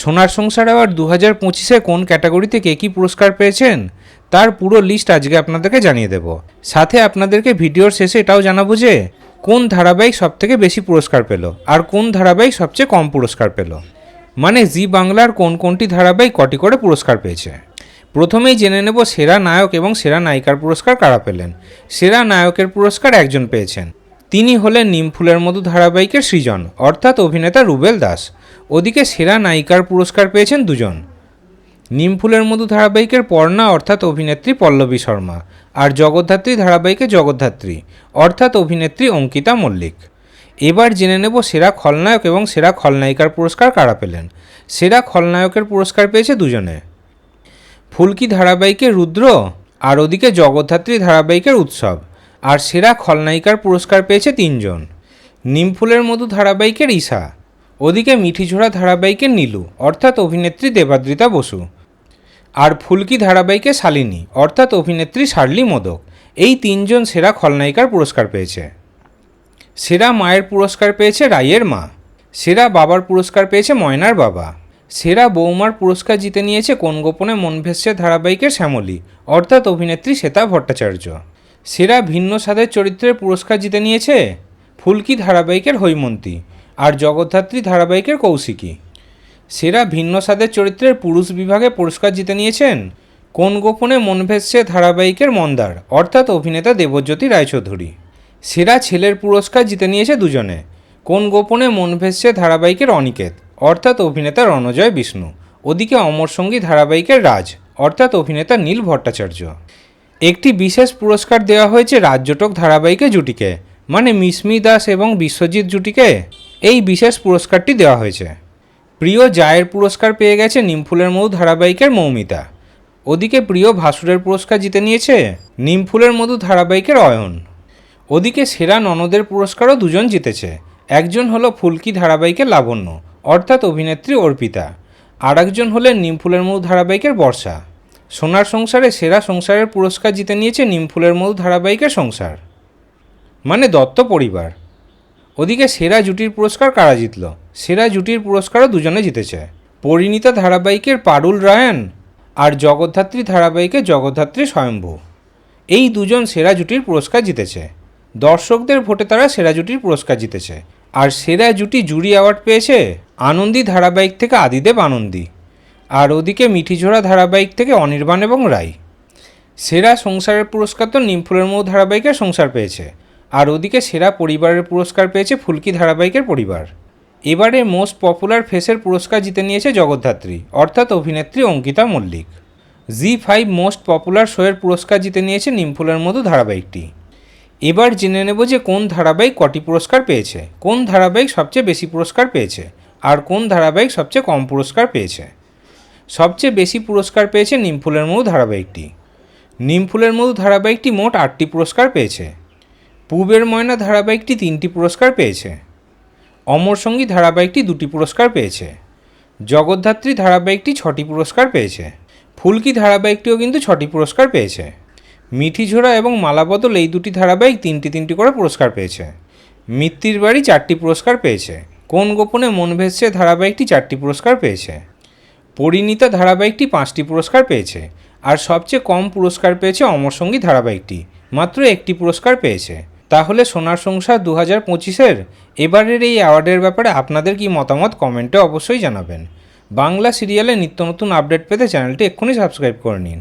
সোনার সংসার আবার দু হাজার পঁচিশে কোন ক্যাটাগরিতে কে কী পুরস্কার পেয়েছেন? তার পুরো লিস্ট আজকে আপনাদেরকে জানিয়ে দেব। সাথে আপনাদেরকে ভিডিওর শেষে এটাও জানাব যে, কোন ধারাবাহিক সবথেকে বেশি পুরস্কার পেল? আর কোন ধারাবাহিক সবচেয়ে কম পুরস্কার পেল? মানে জি বাংলার কোন কোনটি ধারাবাহিক কটি করে পুরস্কার পেয়েছে? প্রথমেই জেনে নেব সেরা নায়ক এবং সেরা নায়িকার পুরস্কার কারা পেলেন? সেরা নায়কের পুরস্কার একজন পেয়েছেন। তিনি হলেন নিমফুলের মধু ধারাবাহিকের সৃজন, অর্থাৎ অভিনেতা রুবেল দাস। ওদিকে সেরা নায়িকার পুরস্কার পেয়েছেন দুজন। নিমফুলের মধু ধারাবাহিকের পর্ণা, অর্থাৎ অভিনেত্রী পল্লবী শর্মা, আর জগদ্ধাত্রী ধারাবাহিকে জগদ্ধাত্রী, অর্থাৎ অভিনেত্রী অঙ্কিতা মল্লিক। এবার জেনে নেব সেরা খলনায়ক এবং সেরা খলনায়িকার পুরস্কার কারা পেলেন। সেরা খলনায়কের পুরস্কার পেয়েছে দুজনে। ফুলকি ধারাবাহিকের রুদ্র, আর ওদিকে জগদ্ধাত্রী ধারাবাহিকের উৎসব। আর সেরা খলনায়িকার পুরস্কার পেয়েছে তিনজন। নিমফুলের মধু ধারাবাহিকের ঈশা, ওদিকে মিঠিঝোড়া ধারাবাহিকের নীলু, অর্থাৎ অভিনেত্রী দেবাদ্রিতা বসু, আর ফুলকি ধারাবাহিকে শালিনী, অর্থাৎ অভিনেত্রী শার্লি মোদক। এই তিনজন সেরা খলনায়িকার পুরস্কার পেয়েছে। সেরা মায়ের পুরস্কার পেয়েছে রাইয়ের মা। সেরা বাবার পুরস্কার পেয়েছে ময়নার বাবা। সেরা বৌমার পুরস্কার জিতে নিয়েছে কোন গোপনে মন ভেসছে ধারাবাহিকের শ্যামলী, অর্থাৎ অভিনেত্রী শ্বেতা ভট্টাচার্য। সেরা ভিন্ন স্বাদের চরিত্রের পুরস্কার জিতে নিয়েছে ফুলকি ধারাবাহিকের হৈমন্তী আর জগদ্ধাত্রী ধারাবাহিকের কৌশিকী। সেরা ভিন্ন স্বাদের চরিত্রের পুরুষ বিভাগে পুরস্কার জিতে নিয়েছেন কোন গোপনে মন ভেসছে ধারাবাহিকের মন্দার, অর্থাৎ অভিনেতা দেবজ্যোতি রায়চৌধুরী। সেরা ছেলের পুরস্কার জিতে নিয়েছে দুজনে, কোন গোপনে মন ভেসছে ধারাবাহিকের অনিকেত, অর্থাৎ অভিনেতা রণজয় বিষ্ণু, ওদিকে অমর সঙ্গী ধারাবাহিকের রাজ, অর্থাৎ অভিনেতা নীল ভট্টাচার্য। একটি বিশেষ পুরস্কার দেওয়া হয়েছে রাজ্যটক ধারাবাহিকে জুটিকে মানে মিসমি দাস এবং বিশ্বজিৎ জুটিকে। এই বিশেষ পুরস্কারটি দেওয়া হয়েছে। প্রিয় জায়ের পুরস্কার পেয়ে গেছে নিমফুলের মধু ধারাবাহিকের মৌমিতা। ওদিকে প্রিয় ভাসুরের পুরস্কার জিতে নিয়েছে নিমফুলের মধু ধারাবাহিকের অয়ন। ওদিকে সেরা ননদের পুরস্কারও দুজন জিতেছে। একজন হলো ফুলকি ধারাবাহিকের লাবণ্য, অর্থাৎ অভিনেত্রী অর্পিতা। আর একজন হলেন নিমফুলের মধু ধারাবাহিকের বর্ষা। সোনার সংসারে সেরা সংসারের পুরস্কার জিতে নিয়েছে নিমফুলের মধু ধারাবাহিকের সংসার। মানে দত্ত পরিবার। ওদিকে সেরা জুটির পুরস্কার কারা জিতল? সেরা জুটির পুরস্কারও দুজনে জিতেছে। পরিণীতা ধারাবাহিকের পারুল রায়ান আর জগদ্ধাত্রী ধারাবাহিকের জগদ্ধাত্রী স্বয়ম্ভু। এই দুজন সেরা জুটির পুরস্কার জিতেছে। দর্শকদের ভোটে তারা সেরা জুটির পুরস্কার জিতেছে। আর সেরা জুটি জুরি অ্যাওয়ার্ড পেয়েছে আনন্দী ধারাবাহিক থেকে আদিদেব আনন্দী। আর ওদিকে মিঠিঝোড়া ধারাবাহিক থেকে অনির্বাণ এবং রায় সেরা সংসারের পুরস্কার তো নিমফুলের মৌ ধারাবাহিকের সংসার পেয়েছে। আর ওদিকে সেরা পরিবারের পুরস্কার পেয়েছে ফুলকি ধারাবাহিকের পরিবার। এবারে মোস্ট পপুলার ফেসের পুরস্কার জিতে নিয়েছে জগদ্ধাত্রী, অর্থাৎ অভিনেত্রী Ankita Mallick. Zee five most popular শোয়ের পুরস্কার জিতে নিয়েছে নিমফুলের মতো ধারাবাহিকটি। এবার জেনে নেব যে কোন ধারাবাহিক কটি পুরস্কার পেয়েছে, কোন ধারাবাহিক সবচেয়ে বেশি পুরস্কার পেয়েছে, আর কোন ধারাবাহিক সবচেয়ে কম পুরস্কার পেয়েছে। সবচেয়ে বেশি পুরস্কার পেয়েছে নিমফুলের মধু ধারাবাহিকটি। নিমফুলের মধু ধারাবাহিকটি মোট আটটি পুরস্কার পেয়েছে। পূবের ময়না ধারাবাহিকটি তিনটি পুরস্কার পেয়েছে। অমর সঙ্গী ধারাবাহিকটি দুটি পুরস্কার পেয়েছে। জগদ্ধাত্রী ধারাবাহিকটি ছটি পুরস্কার পেয়েছে। ফুলকি ধারাবাহিকটিও কিন্তু ছটি পুরস্কার পেয়েছে। মিঠিঝোড়া এবং মালাবদল এই দুটি ধারাবাহিক তিনটি তিনটি করে পুরস্কার পেয়েছে। মিত্তির বাড়ি চারটি পুরস্কার পেয়েছে। কোন গোপনে মন ভেসছে ধারাবাহিকটি চারটি পুরস্কার পেয়েছে। পরিণীতা ধারাবাহিকটি পাঁচটি পুরস্কার পেয়েছে, আর সবচেয়ে কম পুরস্কার পেয়েছে অমর সঙ্গী ধারাবাহিকটি, মাত্র একটি পুরস্কার পেয়েছে। তাহলে সোনার সংসার দু হাজার পঁচিশের এবারের এই অ্যাওয়ার্ডের ব্যাপারে আপনাদের কি মতামত কমেন্টে অবশ্যই জানাবেন। বাংলা সিরিয়ালে নিত্য নতুন আপডেট পেতে চ্যানেলটি এক্ষুনি সাবস্ক্রাইব করে নিন।